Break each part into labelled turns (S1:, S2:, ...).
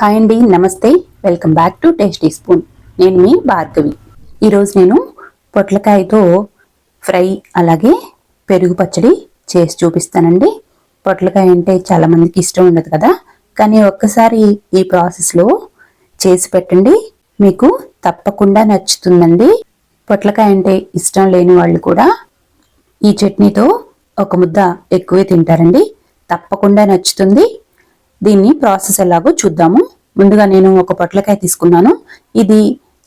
S1: Hi అండి నమస్తే. Welcome back to tasty spoon నేను మీ భార్గవి. ఈరోజు నేను పొట్లకాయతో ఫ్రై అలాగే పెరుగు పచ్చడి చేసి చూపిస్తానండి. పొట్లకాయ అంటే చాలా మందికి ఇష్టం ఉండదు కదా. కానీ ఒక్కసారి ఈ ప్రాసెస్లో చేసి పెట్టండి. మీకు తప్పకుండా నచ్చుతుందండి. పొట్లకాయ అంటే ఇష్టం లేని వాళ్ళు కూడా ఈ చట్నీతో ఒక ముద్ద ఎక్కువే తింటారండి. తప్పకుండా నచ్చుతుంది. దీన్ని ప్రాసెస్ ఎలాగో చూద్దాము. ముందుగా నేను ఒక పొట్లకాయ తీసుకున్నాను. ఇది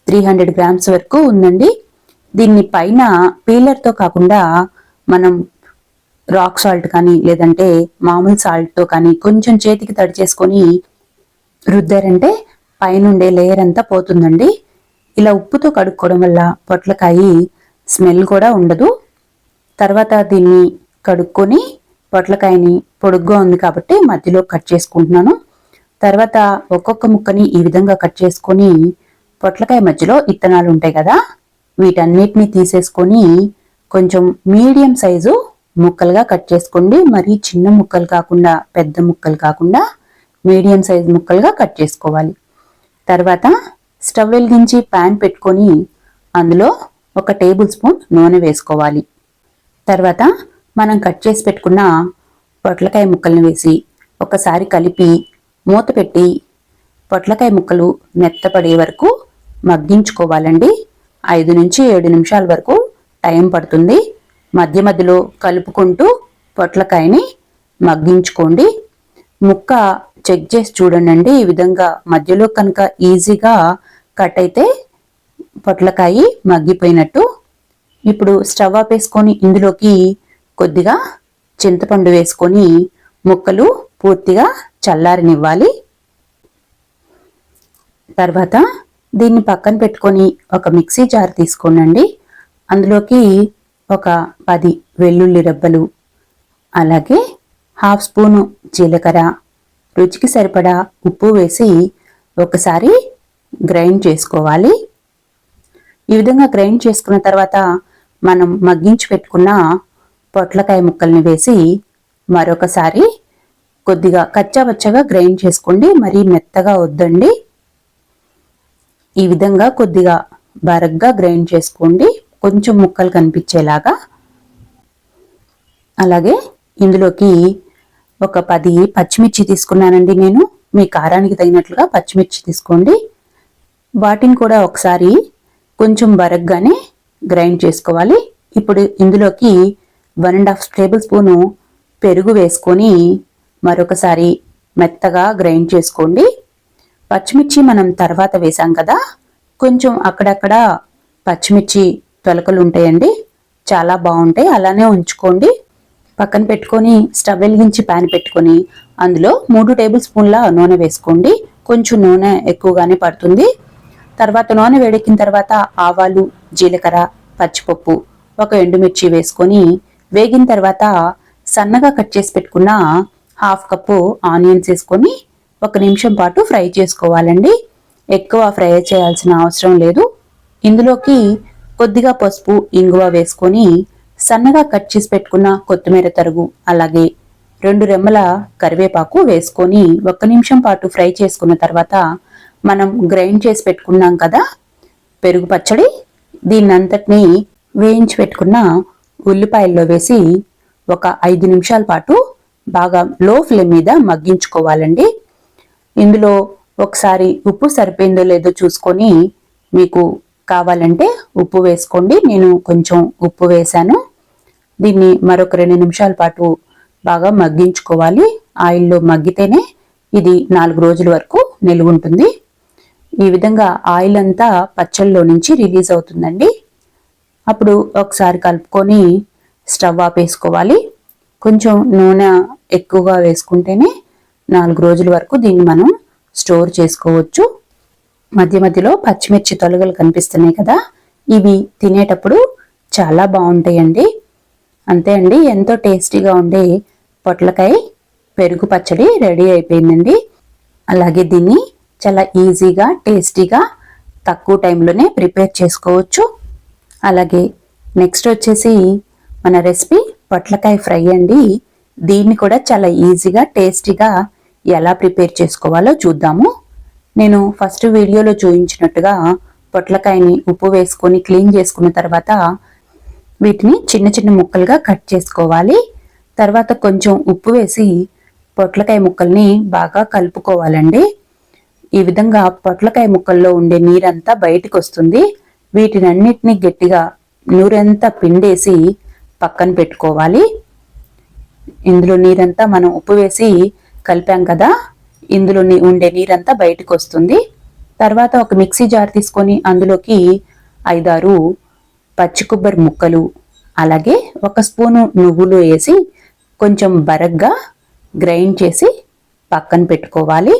S1: త్రీ హండ్రెడ్ గ్రామ్స్ వరకు ఉందండి. దీన్ని పైన పీలర్తో కాకుండా మనం రాక్ సాల్ట్ కానీ లేదంటే మామూలు సాల్ట్తో కానీ కొంచెం చేతికి తడి చేసుకొని రుద్దారంటే పైనుండే లేయర్ అంతా పోతుందండి. ఇలా ఉప్పుతో కడుక్కోవడం వల్ల పొట్లకాయ స్మెల్ కూడా ఉండదు. తర్వాత దీన్ని కడుక్కొని పొట్లకాయని పొడుగ్గా ఉంది కాబట్టి మధ్యలో కట్ చేసుకుంటున్నాను. తర్వాత ఒక్కొక్క ముక్కని ఈ విధంగా కట్ చేసుకొని పొట్లకాయ మధ్యలో ఇత్తనాలు ఉంటాయి కదా వీటన్నిటిని తీసేసుకొని కొంచెం మీడియం సైజు ముక్కలుగా కట్ చేసుకోండి. మరి చిన్న ముక్కలు కాకుండా పెద్ద ముక్కలు కాకుండా మీడియం సైజ్ ముక్కలుగా కట్ చేసుకోవాలి. తర్వాత స్టవ్ వెలిగించి ప్యాన్ పెట్టుకొని అందులో ఒక టేబుల్ స్పూన్ నూనె వేసుకోవాలి. తర్వాత మనం కట్ చేసి పెట్టుకున్న పొట్లకాయ ముక్కల్ని వేసి ఒకసారి కలిపి మూత పెట్టి పొట్లకాయ ముక్కలు మెత్తపడే వరకు మగ్గించుకోవాలండి. ఐదు నుంచి ఏడు నిమిషాల వరకు టైం పడుతుంది. మధ్య మధ్యలో కలుపుకుంటూ పొట్లకాయని మగ్గించుకోండి. ముక్క చెక్ చేసి చూడండి ఈ విధంగా మధ్యలో కనుక ఈజీగా కట్ అయితే పొట్లకాయ మగ్గిపోయినట్టు. ఇప్పుడు స్టవ్ ఆపేసుకొని ఇందులోకి కొద్దిగా చింతపండు వేసుకొని ముక్కలు పూర్తిగా చల్లారనివ్వాలి. తర్వాత దీన్ని పక్కన పెట్టుకొని ఒక మిక్సీ జార్ తీసుకోనండి. అందులోకి ఒక పది వెల్లుల్లి రెబ్బలు అలాగే హాఫ్ స్పూను జీలకర్ర రుచికి సరిపడా ఉప్పు వేసి ఒకసారి గ్రైండ్ చేసుకోవాలి. ఈ విధంగా గ్రైండ్ చేసుకున్న తర్వాత మనం మగ్గించి పెట్టుకున్న పొట్లకాయ ముక్కల్ని వేసి మరొకసారి కొద్దిగా కచ్చాపచ్చగా గ్రైండ్ చేసుకోండి. మరీ మెత్తగా వద్దండి. ఈ విధంగా కొద్దిగా బరగ్గా గ్రైండ్ చేసుకోండి. కొంచెం ముక్కలు కనిపించేలాగా. అలాగే ఇందులోకి ఒక పది పచ్చిమిర్చి తీసుకున్నానండి నేను. మీ కారానికి తగినట్లుగా పచ్చిమిర్చి తీసుకోండి. వాటిని కూడా ఒకసారి కొంచెం బరగ్గానే గ్రైండ్ చేసుకోవాలి. ఇప్పుడు ఇందులోకి one and half tablespoon పెరుగు వేసుకొని మరొకసారి మెత్తగా గ్రైండ్ చేసుకోండి. పచ్చిమిర్చి మనం తర్వాత వేసాం కదా కొంచెం అక్కడక్కడ పచ్చిమిర్చి తొలకలు ఉంటాయండి చాలా బాగుంటాయి అలానే ఉంచుకోండి. పక్కన పెట్టుకొని స్టవ్ వెలిగించి ప్యాన్ పెట్టుకొని అందులో మూడు టేబుల్ స్పూన్ల నూనె వేసుకోండి కొంచెం నూనె ఎక్కువగానే పడుతుంది. తర్వాత నూనె వేడెక్కిన తర్వాత ఆవాలు జీలకర్ర పచ్చిపప్పు ఒక ఎండుమిర్చి వేసుకొని వేగిన తర్వాత సన్నగా కట్ చేసి పెట్టుకున్న హాఫ్ కప్పు ఆనియన్స్ వేసుకొని ఒక నిమిషం పాటు ఫ్రై చేసుకోవాలండి. ఎక్కువ ఫ్రై చేయాల్సిన అవసరం లేదు. ఇందులోకి కొద్దిగా పసుపు ఇంగువ వేసుకొని సన్నగా కట్ చేసి పెట్టుకున్న కొత్తిమీర తరుగు అలాగే రెండు రెమ్మల కరివేపాకు వేసుకొని ఒక్క నిమిషం పాటు ఫ్రై చేసుకున్న తర్వాత మనం గ్రైండ్ చేసి పెట్టుకున్నాం కదా పెరుగు పచ్చడి దీన్నంతటినీ వేయించి పెట్టుకున్న ఉల్లిపాయల్లో వేసి ఒక ఐదు నిమిషాల పాటు బాగా లో ఫ్లేమ్ మీద మగ్గించుకోవాలండి. ఇందులో ఒకసారి ఉప్పు సరిపోయిందో లేదో చూసుకొని మీకు కావాలంటే ఉప్పు వేసుకోండి. నేను కొంచెం ఉప్పు వేశాను. దీన్ని మరొక రెండు నిమిషాల పాటు బాగా మగ్గించుకోవాలి. ఆయిల్లో మగ్గితేనే ఇది నాలుగు రోజుల వరకు నిలువ ఉంటుంది ఈ విధంగా ఆయిల్ అంతా పచ్చళ్ళలో నుంచి రిలీజ్ అవుతుందండి. అప్పుడు ఒకసారి కలుపుకొని స్టవ్ ఆపేసుకోవాలి. కొంచెం నూనె ఎక్కువగా వేసుకుంటేనే నాలుగు రోజుల వరకు దీన్ని మనం స్టోర్ చేసుకోవచ్చు. మధ్య మధ్యలో పచ్చిమిర్చి తొలగలు కనిపిస్తున్నాయి కదా ఇవి తినేటప్పుడు చాలా బాగుంటాయండి. అంతే అండి ఎంతో టేస్టీగా ఉండే పొట్లకాయ పెరుగు పచ్చడి రెడీ అయిపోయిందండి. అలాగే దీన్ని చాలా ఈజీగా టేస్టీగా తక్కువ టైంలోనే ప్రిపేర్ చేసుకోవచ్చు. అలాగే నెక్స్ట్ వచ్చేసి మన రెసిపీ పొట్లకాయ ఫ్రై అండి. దీన్ని కూడా చాలా ఈజీగా టేస్టీగా ఎలా ప్రిపేర్ చేసుకోవాలో చూద్దాము. నేను ఫస్ట్ వీడియోలో చూపించినట్టుగా పొట్లకాయని ఉప్పు వేసుకొని క్లీన్ చేసుకున్న తర్వాత వీటిని చిన్న చిన్న ముక్కలుగా కట్ చేసుకోవాలి. తర్వాత కొంచెం ఉప్పు వేసి పొట్లకాయ ముక్కల్ని బాగా కలుపుకోవాలండి. ఈ విధంగా పొట్లకాయ ముక్కల్లో ఉండే నీరంతా బయటకు వస్తుంది. వీటినన్నిటిని గట్టిగా నూరంతా పిండేసి పక్కన పెట్టుకోవాలి. ఇందులో నీరంతా మనం ఉప్పు వేసి కలిపాం కదా ఇందులో ఉండే నీరంతా బయటకు వస్తుంది తర్వాత ఒక మిక్సీ జార్ తీసుకొని అందులోకి ఐదారు పచ్చి కొబ్బరి ముక్కలు అలాగే ఒక స్పూను నువ్వులు వేసి కొంచెం బరగ్గా గ్రైండ్ చేసి పక్కన పెట్టుకోవాలి.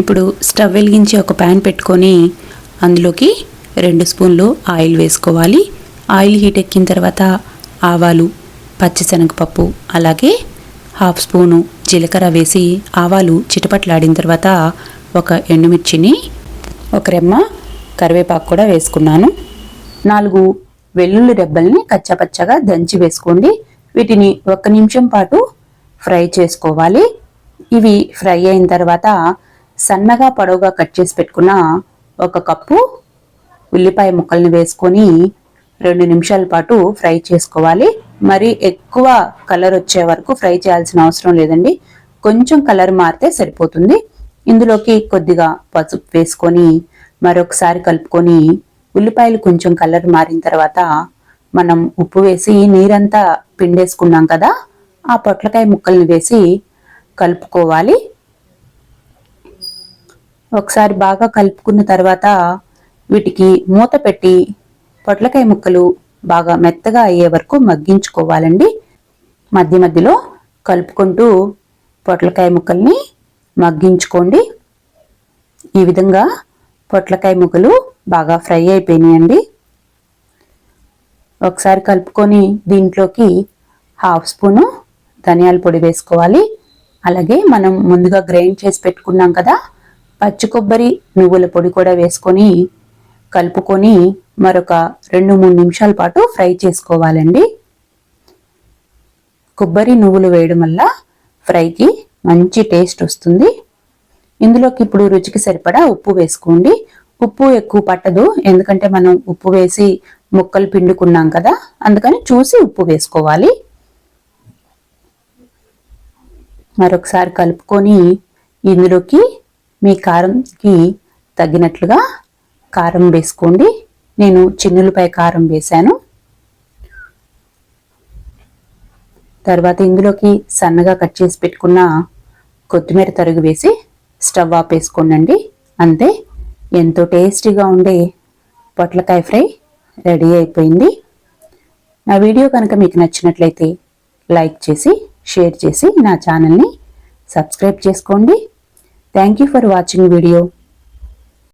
S1: ఇప్పుడు స్టవ్ వెలిగించి ఒక ప్యాన్ పెట్టుకొని అందులోకి రెండు స్పూన్లు ఆయిల్ వేసుకోవాలి. ఆయిల్ హీట్ ఎక్కిన తర్వాత ఆవాలు పచ్చిశనగపప్పు అలాగే హాఫ్ స్పూను జీలకర్ర వేసి ఆవాలు చిటపట్లాడిన తర్వాత ఒక ఎండుమిర్చిని ఒక రెమ్మ కరివేపాకు కూడా వేసుకున్నాను. నాలుగు వెల్లుల్లి రెబ్బల్ని కచ్చపచ్చగా దంచి వేసుకోండి. వీటిని ఒక నిమిషం పాటు ఫ్రై చేసుకోవాలి. ఇవి ఫ్రై అయిన తర్వాత సన్నగా పొడవుగా కట్ చేసి పెట్టుకున్న ఒక కప్పు ఉల్లిపాయ ముక్కల్ని వేసుకొని రెండు నిమిషాల పాటు ఫ్రై చేసుకోవాలి. మరి ఎక్కువ కలర్ వచ్చే వరకు ఫ్రై చేయాల్సిన అవసరం లేదండి. కొంచెం కలర్ మారితే సరిపోతుంది. ఇందులోకి కొద్దిగా పసుపు వేసుకొని మరొకసారి కలుపుకొని ఉల్లిపాయలు కొంచెం కలర్ మారిన తర్వాత మనం ఉప్పు వేసి నీరంతా పిండేసుకున్నాం కదా ఆ పొట్లకాయ ముక్కల్ని వేసి కలుపుకోవాలి. ఒకసారి బాగా కలుపుకున్న తర్వాత వీటికి మూత పెట్టి పొట్లకాయ ముక్కలు బాగా మెత్తగా అయ్యే వరకు మగ్గించుకోవాలండి. మధ్య మధ్యలో కలుపుకుంటూ పొట్లకాయ ముక్కల్ని మగ్గించుకోండి. ఈ విధంగా పొట్లకాయ ముక్కలు బాగా ఫ్రై అయిపోయినాయండి. ఒకసారి కలుపుకొని దీంట్లోకి హాఫ్ స్పూను ధనియాల పొడి వేసుకోవాలి. అలాగే మనం ముందుగా గ్రైండ్ చేసి పెట్టుకున్నాం కదా పచ్చి కొబ్బరి నువ్వుల పొడి కూడా వేసుకొని కలుపుకొని మరొక రెండు మూడు నిమిషాల పాటు ఫ్రై చేసుకోవాలండి. కొబ్బరి నువ్వులు వేయడం వల్ల ఫ్రైకి మంచి టేస్ట్ వస్తుంది. ఇందులోకి ఇప్పుడు రుచికి సరిపడా ఉప్పు వేసుకోండి. ఉప్పు ఎక్కువ పట్టదు ఎందుకంటే మనం ఉప్పు వేసి ముక్కలు పిండుకున్నాం కదా అందుకని చూసి ఉప్పు వేసుకోవాలి. మరొకసారి కలుపుకొని ఇందులోకి మీ కారంకి తగినట్లుగా కారం వేసుకోండి. నేను చిన్నులపై కారం వేశాను. తర్వాత ఇందులోకి సన్నగా కట్ చేసి పెట్టుకున్న కొత్తిమీర తరుగు వేసి స్టవ్ ఆపేసుకోండి అంతే ఎంతో టేస్టీగా ఉండే పొట్లకాయ ఫ్రై రెడీ అయిపోయింది. నా వీడియో కనుక మీకు నచ్చినట్లయితే లైక్ చేసి షేర్ చేసి నా ఛానల్ని సబ్స్క్రైబ్ చేసుకోండి. Thank you for watching video.